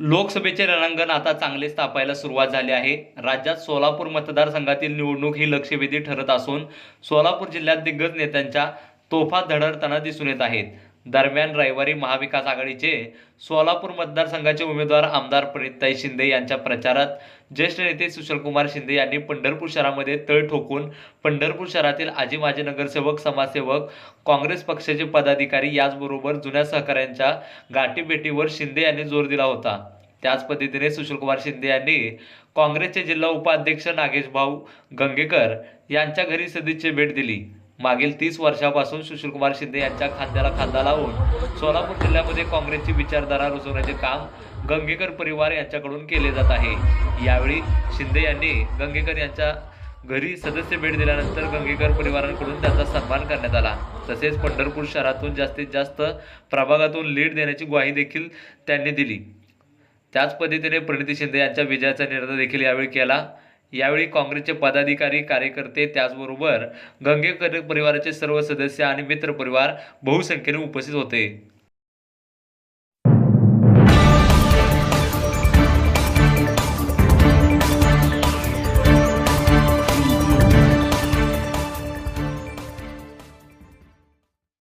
लोकसभेचे रणांगण आता चांगलेच तापायला सुरुवात झाली आहे. राज्यात सोलापूर मतदारसंघातील निवडणूक ही लक्षवेधी ठरत असून सोलापूर जिल्ह्यात दिग्गज नेत्यांच्या तोफा धडडताना दिसून येत आहेत. दरम्यान रविवारी महाविकास आघाडीचे सोलापूर मतदारसंघाचे उमेदवार आमदार प्रणिताई शिंदे यांच्या प्रचारात ज्येष्ठ नेते सुशीलकुमार शिंदे यांनी पंढरपूर शहरामध्ये तळ ठोकून पंढरपूर शहरातील आजी माजी नगरसेवक समाजसेवक काँग्रेस पक्षाचे पदाधिकारी याचबरोबर जुन्या सहकाऱ्यांच्या गाठीभेटीवर शिंदे यांनी जोर दिला होता. त्याच पद्धतीने सुशीलकुमार शिंदे यांनी काँग्रेसचे जिल्हा उपाध्यक्ष नागेश भाऊ गंगेकर यांच्या घरी सदिच्छे भेट दिली. मागील तीस वर्षापासून सुशीलकुमार शिंदे यांच्या खांद्याला खांदा लावून सोलापूर जिल्ह्यामध्ये काँग्रेसची विचारधारा रुजवण्याचे काम गंगेकर परिवार यांच्याकडून केले जात आहे. यावेळी शिंदे यांनी गंगेकर यांच्या घरी सदस्य भेट दिल्यानंतर गंगेकर परिवारांकडून त्यांचा सन्मान करण्यात आला. तसेच पंढरपूर शहरातून जास्तीत जास्त प्रभागातून लीड देण्याची ग्वाही देखील त्यांनी दिली. त्याच पद्धतीने प्रणिती शिंदे यांच्या विजयाचा निर्णय देखील यावेळी केला. यावेळी काँग्रेसचे पदाधिकारी कार्यकर्ते त्याचबरोबर गंगेकर परिवाराचे सर्व सदस्य आणि मित्र परिवार बहुसंख्येने उपस्थित होते.